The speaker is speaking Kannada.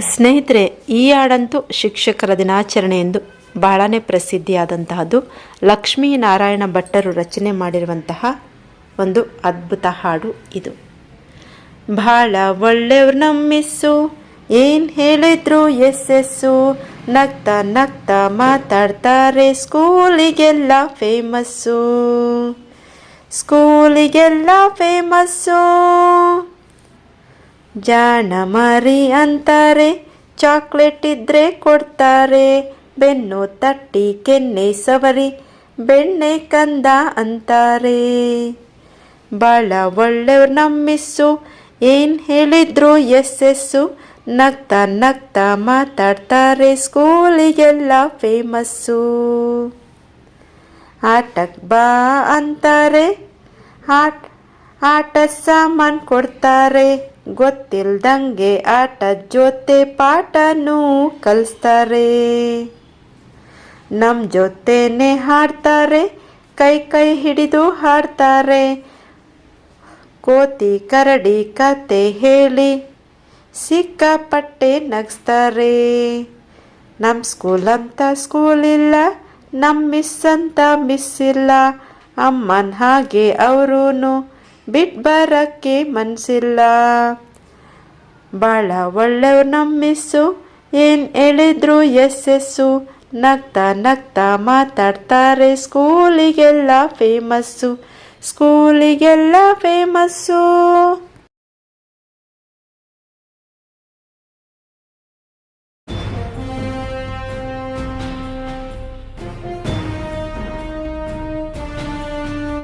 ಸ್ನೇಹಿತರೆ, ಈ ಹಾಡಂತೂ ಶಿಕ್ಷಕರ ದಿನಾಚರಣೆ ಎಂದು ಬಹಳನೇ ಪ್ರಸಿದ್ಧಿಯಾದಂತಹದ್ದು ಲಕ್ಷ್ಮೀನಾರಾಯಣ ಭಟ್ಟರು ರಚನೆ ಮಾಡಿರುವಂತಹ ಒಂದು ಅದ್ಭುತ ಹಾಡು ಇದು. ಭಾಳ ಒಳ್ಳೆಯವ್ರು ನಮ್ಮಿಸ್ಸು, ಏನು ಹೇಳಿದ್ರು ಎಸ್ ಎಸ್ಸು ನಗ್ತ ನಗ್ತ ಮಾತಾಡ್ತಾರೆ ಸ್ಕೂಲಿಗೆಲ್ಲ ಫೇಮಸ್ಸು. ಸ್ಕೂಲಿಗೆಲ್ಲ ಫೇಮಸ್ಸು. ಜಾಣ ಮರಿ ಅಂತಾರೆ, ಚಾಕ್ಲೇಟ್ ಇದ್ರೆ ಕೊಡ್ತಾರೆ. ಬೆನ್ನು ತಟ್ಟಿ ಕೆನ್ನೆ ಸವರಿ, ಬೆಣ್ಣೆ ಕಂದ ಅಂತಾರೆ. ಭಾಳ ಒಳ್ಳೆಯವ್ರು ನಮ್ಮಿಸ್ಸು, ಏನು ಹೇಳಿದ್ರು ಎಸ್ ಎಸ್ಸು ನಗ್ತಾ ನಗ್ತಾ ಮಾತಾಡ್ತಾರೆ ಸ್ಕೂಲಿಗೆಲ್ಲ ಫೇಮಸ್ಸು. ಆಟಕ್ಕೆ ಬಾ ಅಂತಾರೆ, ಆಟ ಆಟ ಸಾಮಾನು ಕೊಡ್ತಾರೆ. ಗೊತ್ತಿಲ್ದಂಗೆ ಆಟ ಜೊತೆ ಪಾಠನೂ ಕಲಿಸ್ತಾರೆ. ನಮ್ಮ ಜೊತೆನೆ ಹಾಡ್ತಾರೆ, ಕೈ ಕೈ ಹಿಡಿದು ಹಾಡ್ತಾರೆ. ಕೋತಿ ಕರಡಿ ಕತೆ ಹೇಳಿ ಸಿಕ್ಕಾಪಟ್ಟೆ ನಗಿಸ್ತಾರೆ. ನಮ್ಮ ಸ್ಕೂಲ್ ಅಂತ ಸ್ಕೂಲ್ ಇಲ್ಲ ನಮ್ಮ ಮಿಸ್ ಅಂತ ಮಿಸ್ ಇಲ್ಲ, ಅಮ್ಮನ ಹಾಗೆ ಅವರೂ ಬಿಟ್ಟು ಬರಕ್ಕೆ ಮನಸಿಲ್ಲ. ಭಾಳ ಒಳ್ಳೆಯವ್ರು ನಮ್ಮ ಏನ್ ಏನು ಹೇಳಿದ್ರು ಎಸ್ ಎಸ್ಸು ನಗ್ತಾ ನಗ್ತಾ ಮಾತಾಡ್ತಾರೆ ಸ್ಕೂಲಿಗೆಲ್ಲ ಫೇಮಸ್ಸು ಸ್ಕೂಲಿಗೆಲ್ಲ ಫೇಮಸ್ಸು.